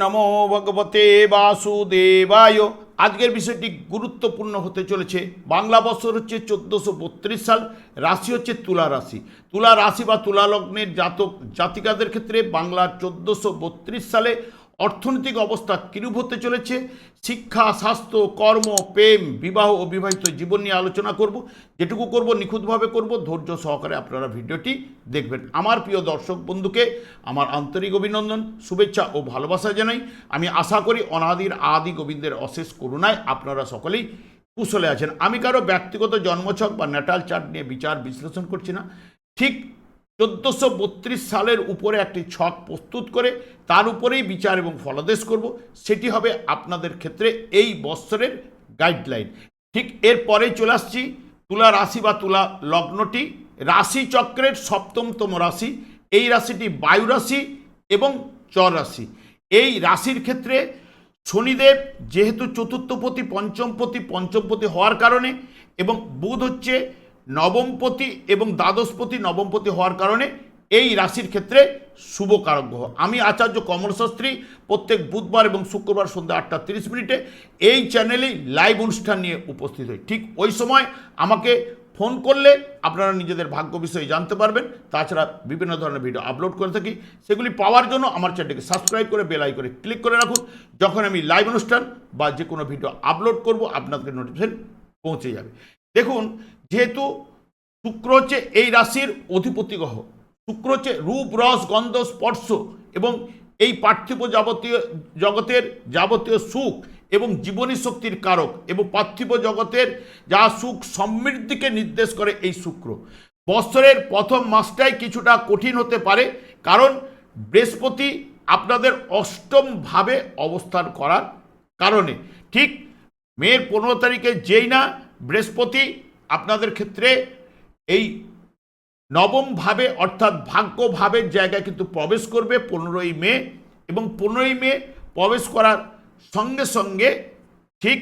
নমো ভগবতে বাসুদেবায়। আজকের বিষয়টি গুরুত্বপূর্ণ হতে চলেছে। বাংলা বছর হচ্ছে চোদ্দোশো বত্রিশ সাল, রাশি হচ্ছে তুলা রাশি। তুলা রাশি বা তুলা লগ্নের জাতক জাতিকাদের ক্ষেত্রে বাংলার চোদ্দোশো বত্রিশ সালে অর্থনৈতিক অবস্থা কিরূপ হতে চলেছে? শিক্ষা, স্বাস্থ্য, কর্ম, প্রেম, বিবাহ ও বিবাহিত জীবন নিয়ে আলোচনা করব। যেটুকু করব, নিখুঁতভাবে করব। ধৈর্য সহকারে আপনারা ভিডিওটি দেখবেন। আমার প্রিয় দর্শক বন্ধুকে আমার আন্তরিক অভিনন্দন, শুভেচ্ছা ও ভালোবাসা জানাই। আমি আশা করি অনাদির আদি গোবিন্দের অশেষ করুণায় আপনারা সকলেই কুশলে আছেন। আমি কারও ব্যক্তিগত জন্মছক বা ন্যাটাল চার্ট নিয়ে বিচার বিশ্লেষণ করছি না। ঠিক চোদ্দোশো বত্রিশ সালের উপরে একটি ছক প্রস্তুত করে তার উপরেই বিচার এবং ফলাদেশ করব। সেটি হবে আপনাদের ক্ষেত্রে এই বৎসরের গাইডলাইন ঠিক এরপরেই চলে আসছি তুলা রাশি বা তুলা লগ্নটি। রাশি চক্রের সপ্তমতম রাশি। এই রাশিটি বায়ু রাশি এবং চর রাশি। এই রাশির ক্ষেত্রে শনিদেব যেহেতু চতুর্থপতি, পঞ্চমপতি পঞ্চমপতি হওয়ার কারণে এবং বুধ হচ্ছে নবমপতি এবং দ্বাদশপতি নবমপতি হওয়ার কারণে এই রাশির ক্ষেত্রে শুভ কারক গ্রহ। আমি আচার্য কমল শাস্ত্রী প্রত্যেক বুধবার এবং শুক্রবার সন্ধ্যা আটটা তিরিশ মিনিটে এই চ্যানেলেই লাইভ অনুষ্ঠান নিয়ে উপস্থিত হই। ঠিক ওই সময় আমাকে ফোন করলে আপনারা নিজেদের ভাগ্য বিষয়ে জানতে পারবেন। তাছাড়া বিভিন্ন ধরনের ভিডিও আপলোড করে থাকি। সেগুলি পাওয়ার জন্য আমার চ্যানেলকে সাবস্ক্রাইব করে বেল আইকনে ক্লিক করে রাখুন। যখন আমি লাইভ অনুষ্ঠান বা যে কোনো ভিডিও আপলোড করব, আপনাদের নোটিফিকেশন পৌঁছে যাবে। দেখুন, যেহেতু শুক্র হচ্ছে এই রাশির অধিপতি গ্রহ, শুক্র হচ্ছে রূপ, রস, গন্ধ, স্পর্শ এবং এই পার্থিব যাবতীয় জগতের যাবতীয় সুখ এবং জীবনী শক্তির কারক এবং পার্থিব জগতের যা সুখ সমৃদ্ধিকে নির্দেশ করে এই শুক্র। বৎসরের প্রথম মাসটাই কিছুটা কঠিন হতে পারে কারণ বৃহস্পতি আপনাদের অষ্টম ভাবে অবস্থান করার কারণে। ঠিক মেয়ের পনেরো তারিখে যেই না বৃহস্পতি আপনাদের ক্ষেত্রে এই নবম ভাবে অর্থাৎ ভাগ্য ভাবের জায়গায় কিন্তু প্রবেশ করবে পনেরোই মে এবং পনেরোই মে প্রবেশ করার সঙ্গে সঙ্গে ঠিক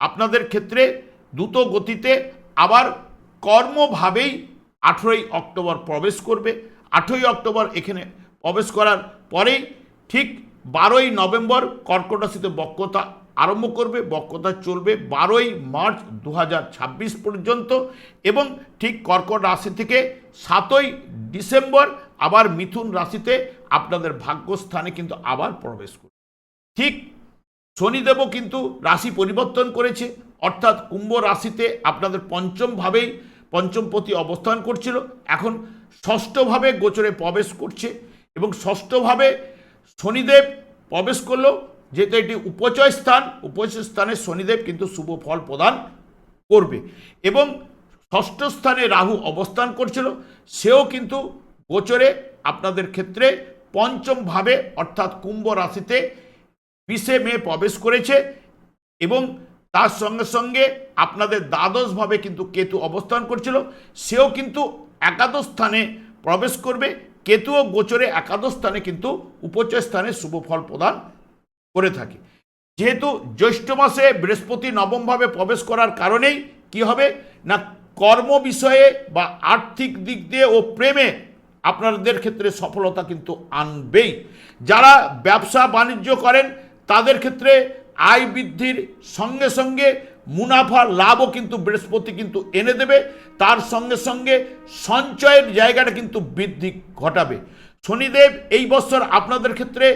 আপনাদের ক্ষেত্রে দ্রুত গতিতে আবার কর্মভাবেই আঠেরোই অক্টোবর প্রবেশ করবে। আঠেরোই অক্টোবর এখানে প্রবেশ করার পরেই ঠিক বারোই নভেম্বর কর্কট রাশিতে বক্রতা আরম্ভ করবে, বক্রতা চলবে বারোই মার্চ দু হাজার ছাব্বিশ পর্যন্ত এবং ঠিক কর্কট রাশি থেকে সাতই ডিসেম্বর আবার মিথুন রাশিতে আপনাদের ভাগ্যস্থানে কিন্তু আবার প্রবেশ করবে। ঠিক শনিদেবও কিন্তু রাশি পরিবর্তন করেছে, অর্থাৎ কুম্ভ রাশিতে আপনাদের পঞ্চমভাবেই পঞ্চমপতি অবস্থান করছিল, এখন ষষ্ঠভাবে গোচরে প্রবেশ করছে এবং ষষ্ঠভাবে শনিদেব প্রবেশ করল যেহেতু এটি উপচয় স্থান, উপচয় স্থানে শনিদেব কিন্তু শুভ ফল প্রদান করবে। এবং ষষ্ঠ স্থানে রাহু অবস্থান করছিল, সেও কিন্তু গোচরে আপনাদের ক্ষেত্রে পঞ্চমভাবে অর্থাৎ কুম্ভ রাশিতে বিশে মে প্রবেশ করেছে এবং তার সঙ্গে সঙ্গে আপনাদের দ্বাদশভাবে কিন্তু কেতু অবস্থান করছিল, সেও কিন্তু একাদশ স্থানে প্রবেশ করবে। কেতুও গোচরে একাদশ স্থানে কিন্তু উপচয় স্থানে শুভ ফল প্রদান করে থাকে। যেহেতু জ্যৈষ্ঠ মাসে বৃহস্পতি নবমভাবে প্রবেশ করার কারণেই কি হবে? না, কর্ম বিষয়ে বা আর্থিক দিক দিয়ে ও প্রেমে আপনাদের ক্ষেত্রে সফলতা কিন্তু আনবেই। যারা ব্যবসা বাণিজ্য করেন, তাদের ক্ষেত্রে আয় বৃদ্ধির সঙ্গে সঙ্গে মুনাফা লাভও কিন্তু বৃহস্পতি কিন্তু এনে দেবে। তার সঙ্গে সঙ্গে সঞ্চয়ের জায়গাটা কিন্তু বৃদ্ধি ঘটাবে। শনিদেব এই বছর আপনাদের ক্ষেত্রে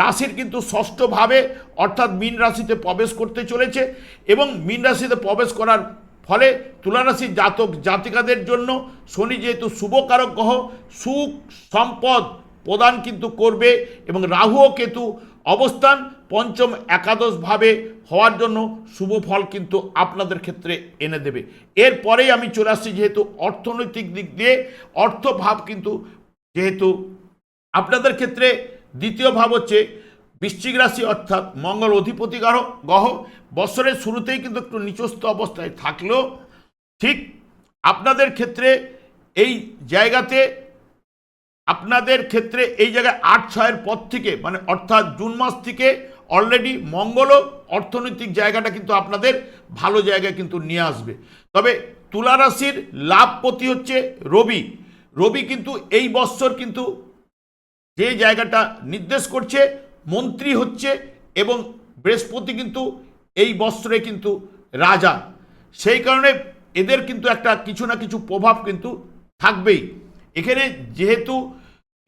রাশির কিন্তু ষষ্ঠভাবে, অর্থাৎ মীন রাশিতে প্রবেশ করতে চলেছে এবং মীন রাশিতে প্রবেশ করার ফলে তুলারাশির জাতক জাতিকাদের জন্য শনি যেহেতু শুভকারক গ্রহ, সুখ, সম্পদ প্রদান কিন্তু করবে এবং রাহু ও কেতু অবস্থান পঞ্চম একাদশভাবে হওয়ার জন্য শুভ ফল কিন্তু আপনাদের ক্ষেত্রে এনে দেবে। এরপরেই আমি চলে আসছি যেহেতু অর্থনৈতিক দিক দিয়ে, অর্থভাব কিন্তু যেহেতু আপনাদের ক্ষেত্রে দ্বিতীয় ভাব হচ্ছে বৃশ্চিক রাশি অর্থাৎ মঙ্গল অধিপতি গ্রহ গ্রহ। বছরের শুরুতেই কিন্তু একটু নিচস্থ অবস্থায় থাকলেও ঠিক আপনাদের ক্ষেত্রে এই জায়গাতে আপনাদের ক্ষেত্রে এই জায়গায় আট, ছয়ের পর থেকে মানে অর্থাৎ জুন মাস থেকে অলরেডি মঙ্গলও অর্থনৈতিক জায়গাটা কিন্তু আপনাদের ভালো জায়গায় কিন্তু নিয়ে আসবে। তবে তুলা রাশির লাভপতি হচ্ছে রবি। রবি কিন্তু এই বৎসর কিন্তু যে জায়গাটা নির্দেশ করছে, মন্ত্রী হচ্ছে এবং বৃহস্পতি কিন্তু এই বস্ত্রে কিন্তু রাজা। সেই কারণে এদের কিন্তু একটা কিছু না কিছু প্রভাব কিন্তু থাকবেই। এখানে যেহেতু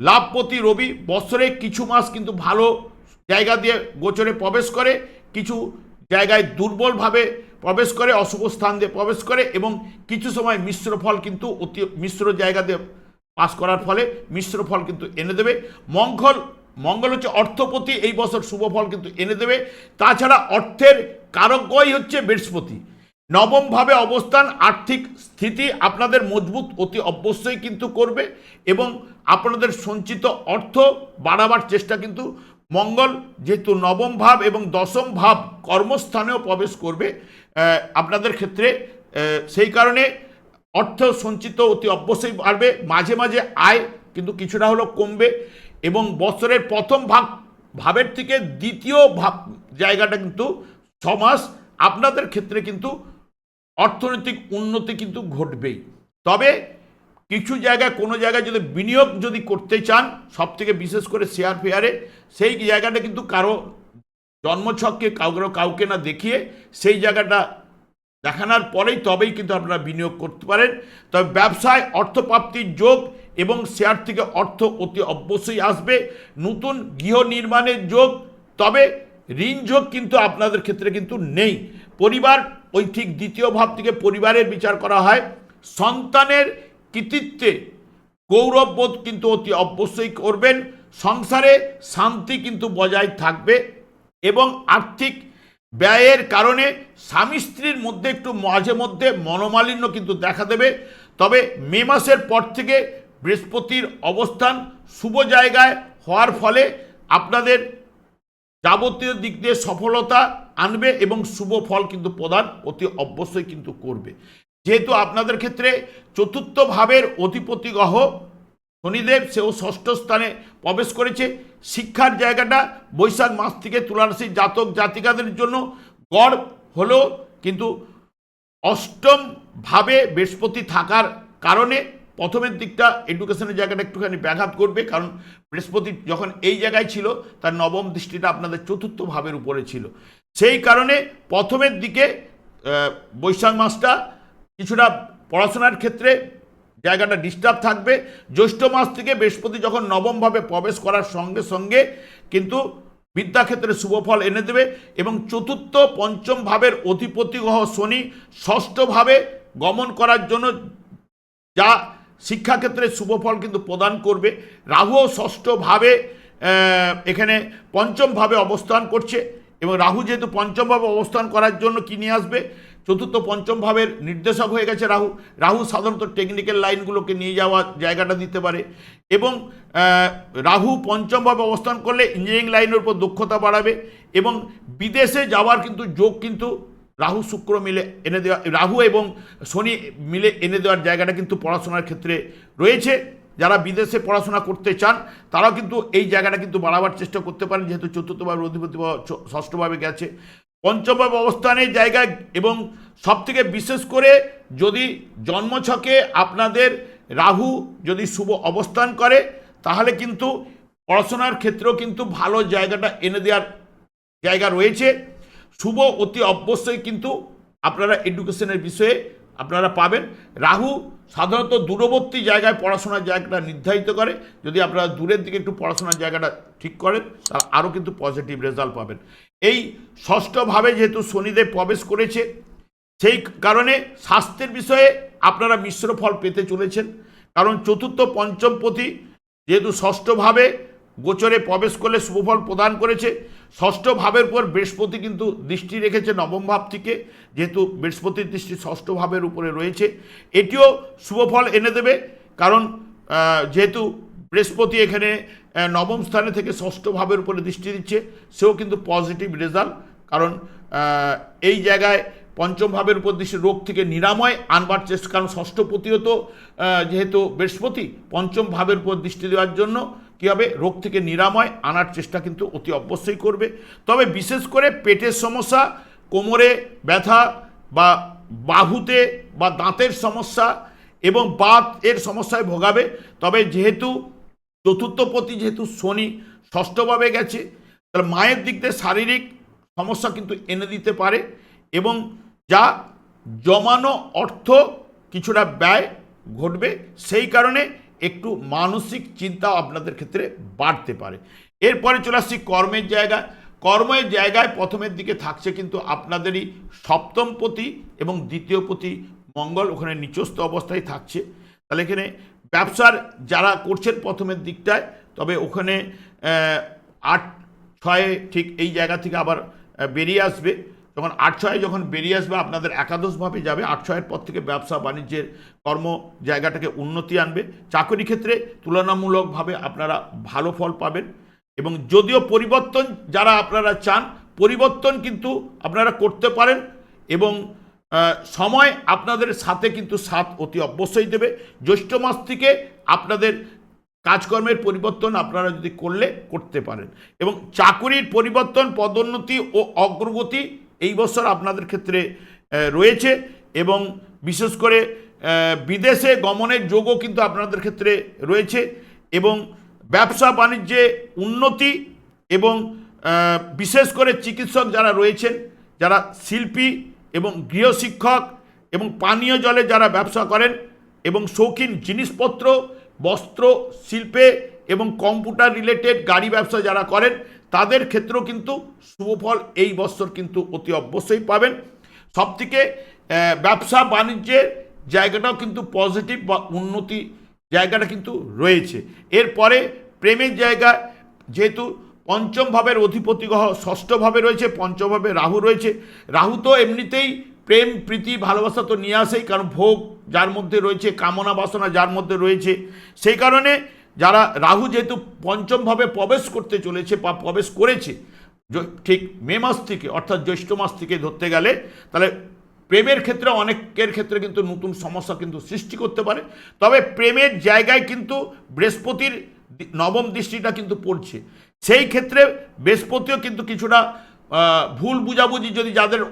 লাভপতি রবি বছরে কিছু মাস কিন্তু ভালো জায়গা দিয়ে গোচরে প্রবেশ করে, কিছু জায়গায় দুর্বলভাবে প্রবেশ করে, অশুভ স্থান দিয়ে প্রবেশ করে এবং কিছু সময় মিশ্র ফল কিন্তু অতি মিশ্র জায়গা দিয়ে পাস করার ফলে মিশ্র ফল কিন্তু এনে দেবে। মঙ্গল মঙ্গল হচ্ছে অর্থপতি, এই বছর শুভ ফল কিন্তু এনে দেবে। তাছাড়া অর্থের কারকই হচ্ছে বৃহস্পতি। নবমভাবে অবস্থান, আর্থিক স্থিতি আপনাদের মজবুত অতি অবশ্যই কিন্তু করবে এবং আপনাদের সঞ্চিত অর্থ বাড়াবার চেষ্টা কিন্তু মঙ্গল যেহেতু নবম ভাব এবং দশম ভাব কর্মস্থানেও প্রবেশ করবে আপনাদের ক্ষেত্রে সেই কারণে অর্থ সঞ্চিত অতি অবশ্যই বাড়বে, মাঝে মাঝে আয় কিন্তু কিছুটা হলেও কমবে এবং বছরের প্রথম ভাগ, ভাবের থেকে দ্বিতীয় ভাব জায়গাটা কিন্তু ছমাস আপনাদের ক্ষেত্রে কিন্তু অর্থনৈতিক উন্নতি কিন্তু ঘটবেই। তবে কিছু জায়গায়, কোনো জায়গায় যদি বিনিয়োগ যদি করতে চান সব থেকে বিশেষ করে শেয়ার ফেয়ারে, সেই জায়গাটা কিন্তু কারও জন্মছককে কাউকে কাউকে না দেখিয়ে সেই জায়গাটা দেখানোর পরেই তবেই কিন্তু আপনারা বিনিয়োগ করতে পারেন। তবে ব্যবসায় অর্থপ্রাপ্তির যোগ এবং শেয়ার থেকে অর্থ অতি অবশ্যই আসবে। নতুন গৃহ নির্মাণের যোগ, তবে ঋণ যোগ কিন্তু আপনাদের ক্ষেত্রে কিন্তু নেই। পরিবার ওই ঠিক দ্বিতীয় ভাব থেকে পরিবারের বিচার করা হয়। সন্তানের কৃতিত্বে গৌরববোধ কিন্তু অতি অবশ্যই করবেন। সংসারে শান্তি কিন্তু বজায় থাকবে এবং আর্থিক ব্যয়ের কারণে স্বামী স্ত্রীর মধ্যে একটু মাঝে মধ্যে মনোমালিন্য কিন্তু দেখা দেবে। তবে মে মাসের পর থেকে বৃহস্পতির অবস্থান শুভ জায়গায় হওয়ার ফলে আপনাদের যাবতীয় দিক দিয়ে সফলতা আনবে এবং শুভ ফল কিন্তু প্রদান অতি অবশ্যই কিন্তু করবে। যেহেতু আপনাদের ক্ষেত্রে চতুর্থ ভাবের অধিপতি গ্রহ শনিদেব সেও ষষ্ঠ স্থানে প্রবেশ করেছে। শিক্ষার জায়গাটা বৈশাখ মাস থেকে তুলারাশির জাতক জাতিকাদের জন্য গড় হলেও কিন্তু অষ্টম ভাবে বৃহস্পতি থাকার কারণে প্রথমের দিকটা এডুকেশনের জায়গাটা একটুখানি ব্যাঘাত করবে কারণ বৃহস্পতি যখন এই জায়গায় ছিল, তার নবম দৃষ্টিটা আপনাদের চতুর্থ ভাবের উপরে ছিল। সেই কারণে প্রথমের দিকে বৈশাখ মাসটা কিছুটা পড়াশোনার ক্ষেত্রে জায়গাটা ডিস্টার্ব থাকবে। জ্যৈষ্ঠ মাস থেকে বৃহস্পতি যখন নবমভাবে প্রবেশ করার সঙ্গে সঙ্গে কিন্তু বিদ্যাক্ষেত্রে শুভফল এনে দেবে এবং চতুর্থ পঞ্চম ভাবের অধিপতি গ্রহ শনি ষষ্ঠভাবে গমন করার জন্য যা শিক্ষাক্ষেত্রে শুভফল কিন্তু প্রদান করবে। রাহুও ষষ্ঠভাবে এখানে পঞ্চমভাবে অবস্থান করছে এবং রাহু যেহেতু পঞ্চমভাবে অবস্থান করার জন্য কি নিয়ে আসবে? চতুর্থ পঞ্চম ভাবের নির্দেশক হয়ে গেছে রাহু। রাহু সাধারণত টেকনিক্যাল লাইনগুলোকে নিয়ে যাওয়া জায়গাটা দিতে পারে এবং রাহু পঞ্চমভাবে অবস্থান করলে ইঞ্জিনিয়ারিং লাইনের উপর দক্ষতা বাড়াবে এবং বিদেশে যাওয়ার কিন্তু যোগ কিন্তু রাহু শুক্র মিলে এনে দেওয়া, রাহু এবং শনি মিলে এনে দেওয়ার জায়গাটা কিন্তু পড়াশোনার ক্ষেত্রে রয়েছে। যারা বিদেশে পড়াশোনা করতে চান, তারাও কিন্তু এই জায়গাটা কিন্তু বাড়াবার চেষ্টা করতে পারেন, যেহেতু চতুর্থভাবে অধিপতি ষষ্ঠভাবে গেছে। পঞ্চমভাবে অবস্থানের জায়গায় এবং সবথেকে বিশেষ করে যদি জন্মছকে আপনাদের রাহু যদি শুভ অবস্থান করে, তাহলে কিন্তু পড়াশোনার ক্ষেত্রেও কিন্তু ভালো জায়গাটা এনে দেওয়ার জায়গা রয়েছে। শুভ অতি অবশ্যই কিন্তু আপনারা এডুকেশনের বিষয়ে আপনারা পাবেন। রাহু সাধারণত দূরবর্তী জায়গায় পড়াশোনার জায়গাটা নির্ধারিত করে। যদি আপনারা দূরের দিকে একটু পড়াশোনার জায়গাটা ঠিক করেন তাহলে আরও কিন্তু পজিটিভ রেজাল্ট পাবেন। এই ষষ্ঠভাবে যেহেতু শনিদেব প্রবেশ করেছে, সেই কারণে স্বাস্থ্যের বিষয়ে আপনারা মিশ্র ফল পেতে চলেছেন। কারণ চতুর্থ, পঞ্চম পতি যেহেতু ষষ্ঠভাবে গোচরে প্রবেশ করলে শুভফল প্রদান করেছে ষষ্ঠ ভাবের উপর বৃহস্পতি কিন্তু দৃষ্টি রেখেছে নবম ভাব থেকে, যেহেতু বৃহস্পতির দৃষ্টি ষষ্ঠ ভাবের উপরে রয়েছে। এটিও শুভফল এনে দেবে, কারণ যেহেতু বৃহস্পতি এখানে নবম স্থানে থেকে ষষ্ঠ ভাবের উপরে দৃষ্টি দিচ্ছে। সেও কিন্তু পজিটিভ রেজাল্ট কারণ এই জায়গায় পঞ্চম ভাবের উপর দৃষ্টি রোগ থেকে নিরাময় আনবার চেষ্টা কারণ ষষ্ঠপতিও তো আহ, যেহেতু বৃহস্পতি পঞ্চম ভাবের উপর দৃষ্টি দেওয়ার জন্য কী হবে? রোগ থেকে নিরাময় আনার চেষ্টা কিন্তু অতি অবশ্যই করবে। তবে বিশেষ করে পেটের সমস্যা কোমরে ব্যথা বা বাহুতে বা দাঁতের সমস্যা এবং বাত এর সমস্যায় ভোগাবে। তবে যেহেতু চতুর্থপতি যেহেতু শনি ষষ্ঠভাবে গেছে, তাহলে মায়ের দিক দিয়ে শারীরিক সমস্যা কিন্তু এনে দিতে পারে এবং যা জমানো অর্থ কিছুটা ব্যয় ঘটবে, সেই কারণে একটু মানসিক চিন্তা আপনাদের ক্ষেত্রে বাড়তে পারে। এরপরে চলে আসছি কর্মের জায়গা কর্মের জায়গায় প্রথমের দিকে থাকছে কিন্তু আপনাদেরই সপ্তম পতি এবং দ্বিতীয় পতি মঙ্গল, ওখানে নিচস্থ অবস্থায় থাকছে। তাহলে এখানে ব্যবসার যারা করছেন প্রথমের দিকটায়, তবে ওখানে আট, ছয়ে ঠিক এই জায়গা থেকে আবার বেরিয়ে আসবে। যখন আট, ছয়ে যখন বেরিয়ে আসবে, আপনাদের একাদশভাবে যাবে। আট, ছয়ের পর থেকে ব্যবসা বাণিজ্যের কর্ম জায়গাটাকে উন্নতি আনবে। চাকরি ক্ষেত্রে তুলনামূলকভাবে আপনারা ভালো ফল পাবেন। এবং যদিও পরিবর্তন যারা আপনারা চান, পরিবর্তন কিন্তু আপনারা করতে পারেন। এবং সময় আপনাদের সাথে কিন্তু সাথ অতি অবশ্যই দেবে। জ্যৈষ্ঠ মাস থেকে আপনাদের কাজকর্মের পরিবর্তন আপনারা যদি করলে, করতে পারেন। এবং চাকুরির পরিবর্তন, পদোন্নতি ও অগ্রগতি এই বছর আপনাদের ক্ষেত্রে রয়েছে। এবং বিশেষ করে বিদেশে গমনের যোগও কিন্তু আপনাদের ক্ষেত্রে রয়েছে। এবং ব্যবসা বাণিজ্যে উন্নতি এবং বিশেষ করে চিকিৎসক যারা রয়েছেন, যারা শিল্পী এবং গৃহশিক্ষক এবং পানীয় জলে যারা ব্যবসা করেন এবং শৌখিন জিনিসপত্র, বস্ত্র, শিল্পে এবং কম্পিউটার রিলেটেড গাড়ি ব্যবসা যারা করেন, তাদের ক্ষেত্রেও কিন্তু শুভফল এই বছর কিন্তু অতি অবশ্যই পাবেন। সবথেকে ব্যবসা বাণিজ্যের জায়গাটাও কিন্তু পজিটিভ বা উন্নতি জায়গাটা কিন্তু রয়েছে। এরপরে প্রেমের জায়গা, যেহেতু পঞ্চম ভাবের অধিপতি গ্রহ, ষষ্ঠ ভাবে রয়েছে, পঞ্চম ভাবে রাহু রয়েছে। রাহু তো এমনিতেই প্রেম, প্রীতি, ভালোবাসা তো নিয়ে আসেই, কারণ ভোগ যার মধ্যে রয়েছে, কামনা বাসনা যার মধ্যে রয়েছে। সেই কারণে যারা রাহু যেহেতু পঞ্চম ভাবে প্রবেশ করতে চলেছে বা প্রবেশ করেছে ঠিক মে মাস থেকে, অর্থাৎ জ্যৈষ্ঠ মাস থেকে ধরতে গেলে, তাহলে প্রেমের ক্ষেত্রে অনেকের ক্ষেত্রে কিন্তু নতুন সমস্যা কিন্তু সৃষ্টি করতে পারে। তবে প্রেমের জায়গায় কিন্তু বৃহস্পতির নবম দৃষ্টিটা কিন্তু পড়ছে। সেই ক্ষেত্রে বৃহস্পতিও কিন্তু কিছুটা ভুল বুঝাবুঝি যদি যাদের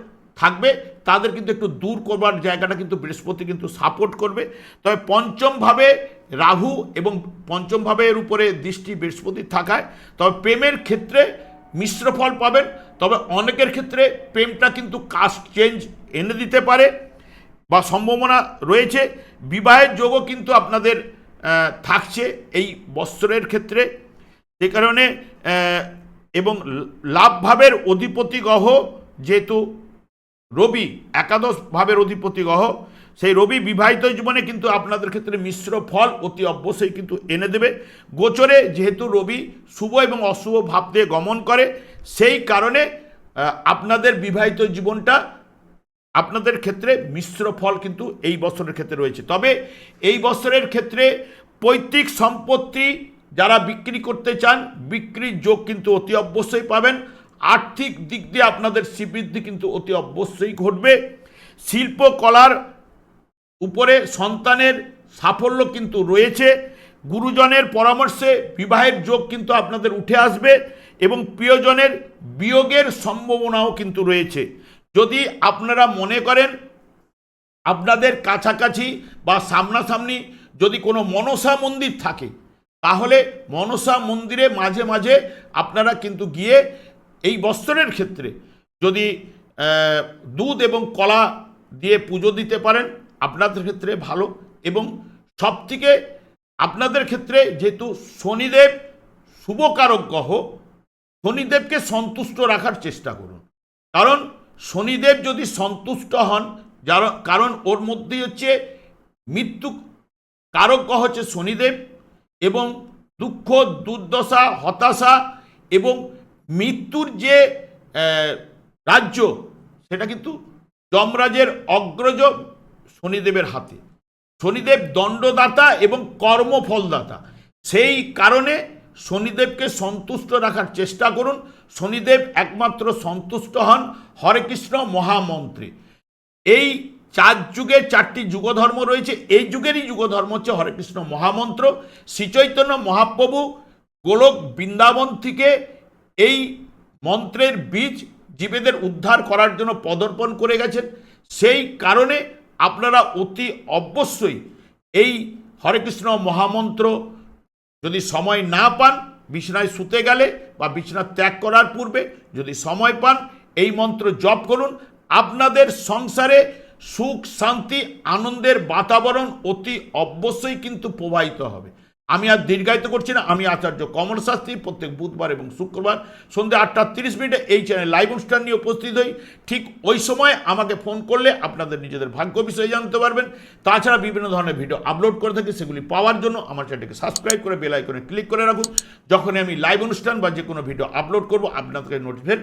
থাকবে, তাদের কিন্তু একটু দূর করবার জায়গাটা কিন্তু বৃহস্পতি কিন্তু সাপোর্ট করবে। তবে পঞ্চমভাবে রাহু এবং পঞ্চমভাবে এর উপরে দৃষ্টি বৃহস্পতির থাকায়, তবে প্রেমের ক্ষেত্রে মিশ্র ফল পাবেন। তবে অনেকের ক্ষেত্রে প্রেমটা কিন্তু কাস্ট চেঞ্জ এনে দিতে পারে বা সম্ভাবনা রয়েছে। বিবাহের যোগও কিন্তু আপনাদের থাকছে এই বস্ত্রের ক্ষেত্রে। সে কারণে এবং লাভ ভাবের অধিপতি গ্রহ যেহেতু রবি একাদশ ভাবের অধিপতি গ্রহ সেই রবি বিবাহিত জীবনে কিন্তু আপনাদের ক্ষেত্রে মিশ্র ফল অতি অবশ্যই কিন্তু এনে দেবে। গোচরে যেহেতু রবি শুভ এবং অশুভ ভাব দিয়ে গমন করে, সেই কারণে আপনাদের বিবাহিত জীবনটা আপনাদের ক্ষেত্রে মিশ্র ফল কিন্তু এই বছরের ক্ষেত্রে রয়েছে। তবে এই বছরের ক্ষেত্রে পৈতৃক সম্পত্তি যারা বিক্রি করতে চান, বিক্রির যোগ কিন্তু অতি অবশ্যই পাবেন। আর্থিক দিক দিয়ে আপনাদের শ্রীবৃদ্ধি কিন্তু অতি অবশ্যই ঘটবে। শিল্পকলার উপরে সন্তানের সাফল্য কিন্তু রয়েছে। গুরুজনের পরামর্শে বিবাহের যোগ কিন্তু আপনাদের উঠে আসবে এবং প্রিয়জনের বিয়োগের সম্ভাবনাও কিন্তু রয়েছে। যদি আপনারা মনে করেন আপনাদের কাছাকাছি বা সামনাসামনি যদি কোনো মনসা মন্দির থাকে তাহলে মনসা মন্দিরে মাঝে মাঝে আপনারা কিন্তু গিয়ে এই বস্ত্রের ক্ষেত্রে যদি দুধ এবং কলা দিয়ে পুজো দিতে পারেন, আপনাদের ক্ষেত্রে ভালো। এবং সবথেকে আপনাদের ক্ষেত্রে যেহেতু শনিদেব শুভকারক গ্রহ শনিদেবকে সন্তুষ্ট রাখার চেষ্টা করুন। কারণ শনিদেব যদি সন্তুষ্ট হন, যার, কারণ ওর মধ্যেই হচ্ছে মৃত্যু কারক গ্রহ হচ্ছে শনিদেব। এবং দুঃখ, দুর্দশা, হতাশা এবং মৃত্যুর যে রাজ্য, সেটা কিন্তু যমরাজের অগ্রজ শনিদেবের হাতে। শনিদেব দণ্ডদাতা এবং কর্মফলদাতা। সেই কারণে শনিদেবকে সন্তুষ্ট রাখার চেষ্টা করুন। শনিদেব একমাত্র সন্তুষ্ট হন হরে কৃষ্ণ মহামন্ত্রী। এই চার যুগের চারটি যুগধর্ম রয়েছে। এই যুগেরই যুগধর্ম হচ্ছে হরে কৃষ্ণ মহামন্ত্র। শ্রীচৈতন্য মহাপ্রভু গোলক বৃন্দাবন থেকে এই মন্ত্রের বীজ জীবেদের উদ্ধার করার জন্য পদর্পণ করে গেছেন। সেই কারণে আপনারা অতি অবশ্যই এই হরে কৃষ্ণ মহামন্ত্র যদি সময় না পান, বিছনায় শুতে গেলে বা বিছনা ত্যাগ করার পূর্বে যদি সময় পান, এই মন্ত্র জপ করুন। আপনাদের সংসারে সুখ, শান্তি, আনন্দের বাতাবরণ অতি অবশ্যই কিন্তু প্রবাহিত হবে। আমি আর দীর্ঘায়িত করছি না, আমি আচার্য কমল শাস্ত্রী প্রত্যেক বুধবার এবং শুক্রবার সন্ধ্যে আটটা তিরিশ মিনিটে এই চ্যানেল লাইভ অনুষ্ঠান নিয়ে উপস্থিত হই। ঠিক ওই সময় আমাকে ফোন করলে আপনাদের নিজেদের ভাগ্য বিষয়ে জানতে পারবেন। তাছাড়া বিভিন্ন ধরনের ভিডিও আপলোড করে থাকি, সেগুলি পাওয়ার জন্য আমার চ্যানেলটিকে সাবস্ক্রাইব করে বেল আইকনে ক্লিক করে রাখুন। যখনই আমি লাইভ অনুষ্ঠান বা যে কোনো ভিডিও আপলোড করব, আপনাদেরকে নোটিফিকেশন